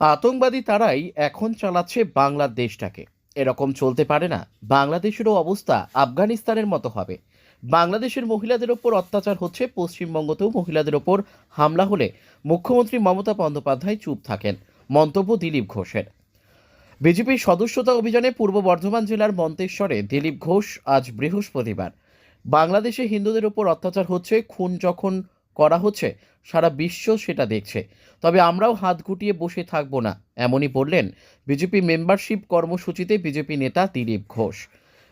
আতঙ্কবাদী তারাই এখন চালাচ্ছে বাংলাদেশটাকে। এরকম চলতে পারে না। বাংলাদেশেরও অবস্থা আফগানিস্তানের মতো হবে। বাংলাদেশের মহিলাদের ওপর অত্যাচার হচ্ছে, পশ্চিমবঙ্গতেও মহিলাদের ওপর হামলা হলে মুখ্যমন্ত্রী মমতা বন্দ্যোপাধ্যায় চুপ থাকেন, মন্তব্য দিলীপ ঘোষের। বিজেপির সদস্যতা অভিযানে পূর্ব বর্ধমান জেলার মন্তেশ্বরে দিলীপ ঘোষ আজ বৃহস্পতিবার। বাংলাদেশে হিন্দুদের ওপর অত্যাচার হচ্ছে, খুন যখন করা হচ্ছে, সারা বিশ্ব সেটা দেখছে। তবে আমরাও হাত গুটিয়ে বসে থাকব না, এমনই বললেন বিজেপি মেম্বারশিপ কর্মসূচিতে বিজেপি নেতা দিলীপ ঘোষ।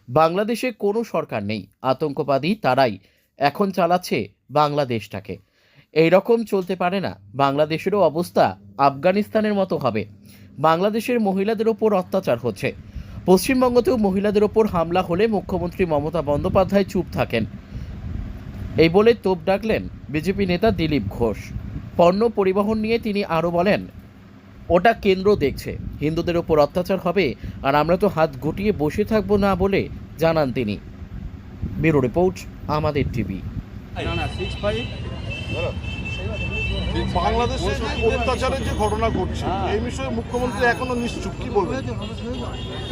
বাংলাদেশে কোনো সরকার নেই, আতঙ্কবাদী তারাই এখন চালাচ্ছে বাংলাদেশটাকে। এই রকম চলতে পারে না, বাংলাদেশেরও অবস্থা আফগানিস্তানের মতো হবে। বাংলাদেশের মহিলাদের ওপর অত্যাচার হচ্ছে। পশ্চিমবঙ্গতেও মহিলাদের ওপর হামলা হলে মুখ্যমন্ত্রী মমতা বন্দ্যোপাধ্যায় চুপ থাকেন। এই বলে তোপ ডাকলেন বিজেপি নেতা দিলীপ ঘোষ। পণ্য পরিবহন নিয়ে তিনি আরও বলেন ওটা কেন্দ্র দেখছে হিন্দুদের ওপর অত্যাচার হবে আর আমরা তো হাত গুটিয়ে বসে থাকব না বলে জানান তিনি। ব্যুরো রিপোর্ট আমাদের টিভি। না না সিক্স ফাইভ বাংলাদেশে অত্যাচারের যে ঘটনা ঘটছে এই বিষয়ে মুখ্যমন্ত্রী এখনও নিশ্চুপ কি বলবেন?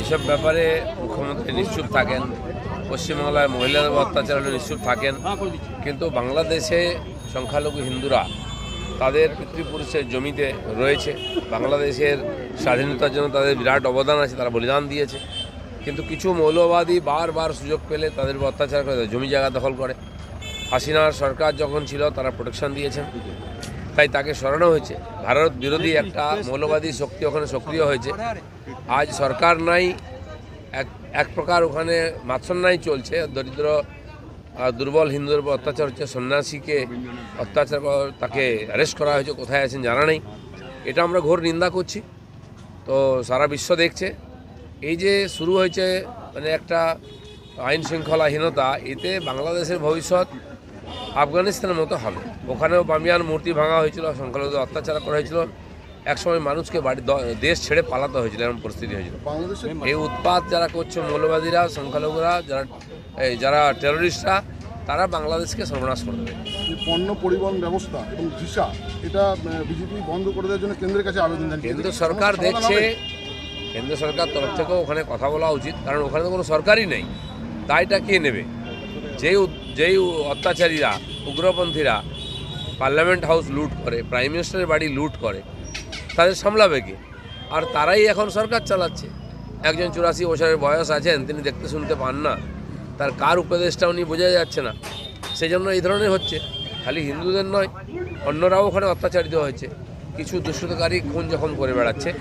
এসব ব্যাপারে মুখ্যমন্ত্রী নিশ্চুপ থাকেন। পশ্চিমবাংলায় মহিলাদের অত্যাচার হলে নিশ্চুপ থাকেন। হ্যাঁ কিন্তু বাংলাদেশে সংখ্যালঘু হিন্দুরা তাদের পিতৃপুরুষের জমিতে রয়েছে। বাংলাদেশের স্বাধীনতার জন্য তাদের বিরাট অবদান আছে তারা বলিদান দিয়েছে। কিন্তু কিছু মৌলবাদী বারবার সুযোগ পেলে তাদের অত্যাচার করে জমি জায়গা দখল করে। হাসিনার সরকার যখন ছিল তারা প্রোটেকশন দিয়েছেন। তাই তাকে সরানো হয়েছে। ভারত বিরোধী একটা মৌলবাদী শক্তি ওখানে সক্রিয় হয়েছে। আজ সরকার নাই এক এক প্রকার ওখানে মাৎসন্যায় চলছে। দরিদ্র দুর্বল হিন্দুদের উপর অত্যাচার হচ্ছে, সন্ন্যাসীকে অত্যাচার তাকে অ্যারেস্ট করা হয়েছে, কোথায় আছেন জানা নেই। এটা আমরা ঘোর নিন্দা করছি। তো সারা বিশ্ব দেখছে। এই যে শুরু হয়েছে মানে একটা আইন শৃঙ্খলাহীনতা, এতে বাংলাদেশের ভবিষ্যৎ আফগানিস্তানের মতো হবে। ওখানেও বামিয়ান মূর্তি ভাঙা হয়েছিল, সংখ্যালঘুদের অত্যাচার করা হয়েছিল। একসময় মানুষকে বাড়ি দেশ ছেড়ে পালাতে হয়েছিল এরকম পরিস্থিতি হয়েছিল। এই উৎপাত যারা করছে মৌলবাদীরা সংখ্যালঘুরা যারা এই যারা টেররিস্টরা তারা বাংলাদেশকে সর্বনাশ করে দেবে। পণ্য পরিবহন ব্যবস্থা এবং ভিসা এটা বিজেপি বন্ধ করে দেওয়ার জন্য কেন্দ্রের কাছে আবেদন কেন্দ্র সরকার দেখছে কেন্দ্র সরকার তরফ থেকেও ওখানে কথা বলা উচিত কারণ ওখানে তো কোনো সরকারই নেই। দায়টা কে নেবে? যেই যেই অত্যাচারীরা উগ্রপন্থীরা পার্লামেন্ট হাউস লুট করে প্রাইম মিনিস্টারের বাড়ি লুট করে তাদের সামলাবে কে? আর তারাই এখন সরকার চালাচ্ছে। একজন চুরাশি বছরের বয়স আছেন, তিনি দেখতে শুনতে পান না। তার কার উপদেশটা উনি বোঝা যাচ্ছে না। সেই জন্য এই ধরনের হচ্ছে। খালি হিন্দুদের নয়, অন্যরাও ওখানে অত্যাচারিত হয়েছে। কিছু দুষ্টকারী খুন যখন করে বেড়াচ্ছে,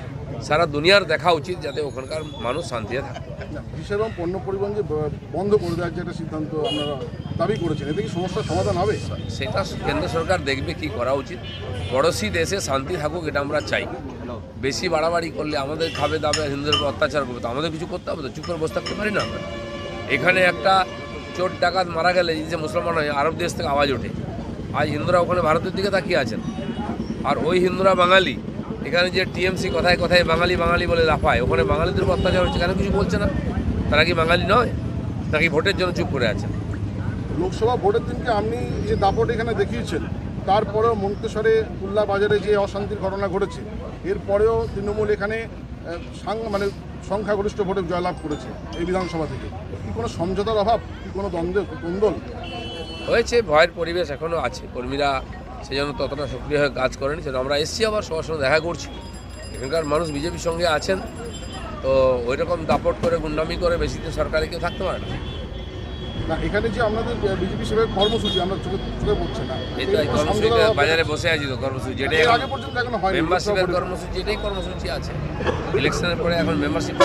সারা দুনিয়ার দেখা উচিত যাতে ওখানকার মানুষ শান্তিতে থাকে। না, ভিসা এবং পণ্য পরিবহন যে বন্ধ করে দেওয়ার যে একটা সিদ্ধান্ত আপনারা দাবি করেছেন এতে কি সমস্যার সমাধান হবে? সেটা কেন্দ্র সরকার দেখবে কি করা উচিত। পড়োশি দেশে শান্তি থাকুক এটা আমরা চাই। বেশি বাড়াবাড়ি করলে আমাদের খাবে দাবে হিন্দুদের উপর অত্যাচার করবে তো আমাদের কিছু করতে হবে তো? চুপ করে বসে থাকতে পারি না আমরা? এখানে একটা চোর ডাকাত মারা গেলে যে মুসলমান হয় আরব দেশ থেকে আওয়াজ ওঠে। আজ হিন্দুরা ওখানে ভারতের দিকে তাকিয়ে আছেন। আর ওই হিন্দুরা বাঙালি এখানে যে টিএমসি কথায় কথায় বাঙালি বাঙালি বলে লাফায় ওখানে বাঙালিদের উপর অত্যাচার হচ্ছে কেন কিছু বলছে না? তারা কি বাঙালি নয়? নাকি ভোটের জন্য চুপ করে আছে? লোকসভা ভোটের দিনকে আপনি যে দাপট এখানে দেখিয়েছেন তারপরেও মন্তেশ্বরে কুল্লা বাজারে যে অশান্তির ঘটনা ঘটেছে এরপরেও তৃণমূল এখানে মানে সংখ্যাগরিষ্ঠ ভোটে জয়লাভ করেছে এই বিধানসভা থেকে। কি কোনো সমঝোতার অভাব? কি কোনো দ্বন্দ্ব দ্বন্দ্ব হয়েছে ভয়ের পরিবেশ এখনও আছে। কর্মীরা সেই জন্য ততটা সক্রিয় হয়ে কাজ করেনি সেটা আমরা এসছি আবার সবার সঙ্গে দেখা করছি। এখানকার মানুষ বিজেপির সঙ্গে আছেন তো ওই রকম দাপট করে গুন্ডামি করে বেশি দিন সরকারে কেউ থাকতে পারে না। এখানে যে আপনাদের বিজেপি কর্মসূচি আমরা চোখে চোখে পড়ছে না। অভাব? বাজারে বসে আছি তো কর্মসূচি এটাই আগে পর্যন্ত এখনও হয়নি মেম্বারশিপের কর্মসূচি এটাই কর্মসূচি আছে। ইলেকশনের পরে এখন মেম্বারশিপ